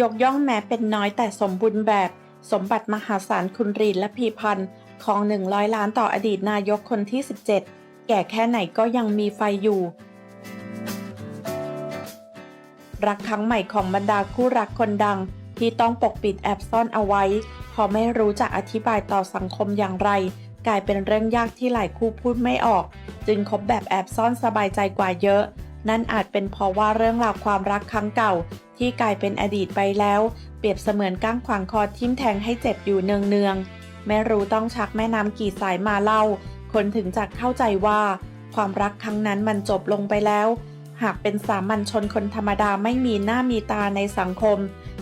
ยกย่องแม้เป็นน้อยแต่สมบูรณ์แบบ สมบัติมหาศาลคุณรีดและพีพันธ์ของ 100 ล้านต่ออดีตนายกคนที่ 17 แก่แค่ไหนก็ยังมีไฟอยู่ รักครั้งใหม่ของบรรดาคู่รักคนดัง ที่ต้องปกปิดแอบซ่อนเอาไว้เพราะไม่รู้จะอธิบายต่อสังคมอย่างไร กลายเป็นเรื่องยากที่หลายคู่พูดไม่ออก จึงคบแบบแอบซ่อนสบายใจกว่าเยอะ นั่นอาจเป็นเพราะว่าเรื่องราวความรักครั้งเก่า ที่กลายเป็นอดีตไปแล้ว เปรียบเสมือนก้างขวางคอทิ่มแทงให้เจ็บอยู่เนืองๆไม่รู้ต้องชักแม่น้ำกี่สายมาเล่า คนถึงจะเข้าใจว่า ความรักครั้งนั้นมันจบลงไปแล้ว หากเป็นสามัญชนคนธรรมดาไม่มีหน้ามีตาในสังคม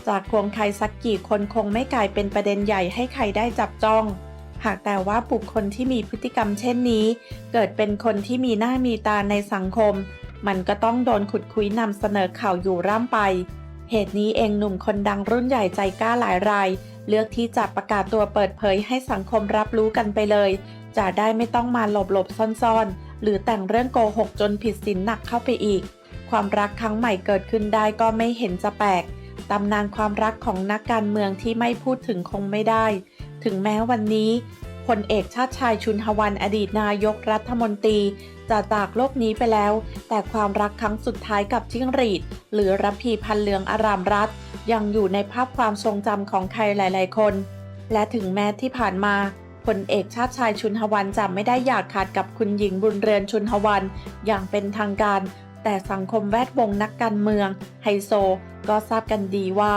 จากควงใครสักกี่คนคงไม่กลายเป็นประเด็นใหญ่ให้ใครได้จับจ้อง หากแต่ว่าบุคคลที่มีพฤติกรรมเช่นนี้ เกิดเป็นคนที่มีหน้ามีตาในสังคม มันก็ต้องโดนขุดคุยนำเสนอข่าวอยู่ร่ำไป เหตุนี้เองหนุ่มคนดังรุ่นใหญ่ใจกล้าหลายราย เลือกที่จะประกาศตัวเปิดเผยให้สังคมรับรู้กันไปเลย จะได้ไม่ต้องมาหลบหลบซ่อนๆ หรือแต่งเรื่องโกหกจนผิดศีลหนักเข้าไปอีก ความรักครั้งใหม่เกิดขึ้นได้ก็ไม่เห็นจะแปลกตำนานความรักของนักการเมืองที่ไม่พูดถึงคงไม่ได้ ถึงแม้วันนี้พลเอกชาติชายชุนหวันอดีตนายกรัฐมนตรีจะจากโลกนี้ไปแล้ว แต่ความรักครั้งสุดท้ายกับจิ้งหรีด หรือรพีพันเหลืองอารามรัฐยังอยู่ในภาพความทรงจำของใครหลาย ๆ คน และถึงแม้ที่ผ่านมาพลเอกชาติชายชุนหวันจะไม่ได้อยากขาดกับคุณหญิงบุญเรือนชุนหวันอย่างเป็นทางการ แต่สังคมแวดวงนักการเมือง ไฮโซ ก็ทราบกันดีว่า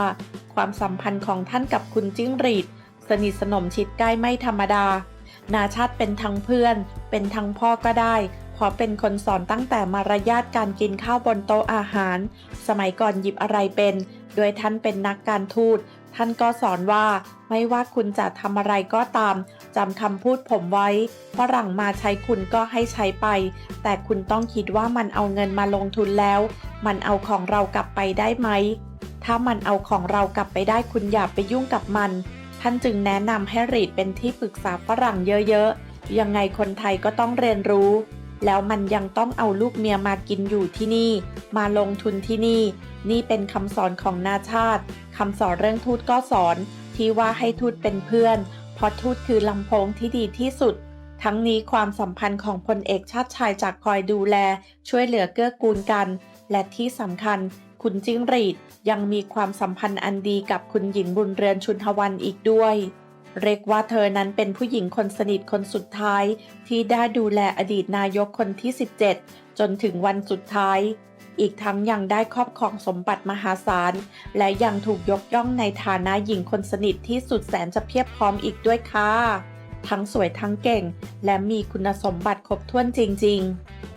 ความสัมพันธ์ของท่านกับคุณจิ้งหรีด สนิทสนมชิดใกล้ไม่ธรรมดา นาชาติเป็นทั้งเพื่อน เป็นทั้งพ่อก็ได้เพราะเป็นคนสอนตั้งแต่มารยาทการกินข้าวบนโต๊ะอาหาร สมัยก่อนหยิบอะไรเป็น โดยท่านเป็นนักการทูต ท่านก็สอนว่าไม่ว่าคุณจะทำอะไรก็ตามจำคำพูดผมไว้ฝรั่งมาใช้คุณก็ให้ใช้ไป แต่คุณต้องคิดว่ามันเอาเงินมาลงทุนแล้ว มันเอาของเรากลับไปได้ไหม ถ้ามันเอาของเรากลับไปได้คุณอย่าไปยุ่งกับมัน ท่านจึงแนะนำให้รีดเป็นที่ปรึกษาฝรั่งเยอะๆ ยังไงคนไทยก็ต้องเรียนรู้ แล้วมันยังต้องเอาลูกเมียมากินอยู่ที่นี่ มาลงทุนที่นี่ นี่เป็นคำสอนของนาชาติคำสอนเรื่องทูตก็สอน ที่ว่าให้ทูตเป็นเพื่อน เพราะทูตคือลำโพงที่ดีที่สุด ทั้งนี้ความสัมพันธ์ของพลเอกชาติชายจากคอยดูแล ช่วยเหลือเกื้อกูลกัน และที่สำคัญ คุณจิ้งหรีดยังมีความสัมพันธ์อันดีกับคุณหญิงบุญเรือนชุนทวันอีกด้วย เรียกว่าเธอนั้นเป็นผู้หญิงคนสนิทคนสุดท้าย ที่ได้ดูแลอดีตนายกคนที่ 17 จนถึงวันสุดท้าย อีกทั้งยังได้ครอบครองสมบัติมหาศาล และยังถูกยกย่องในฐานะหญิงคนสนิทที่สุดแสนจะเพียบพร้อมอีกด้วยค่ะทั้งสวยทั้งเก่ง และมีคุณสมบัติครบถ้วนจริง ๆ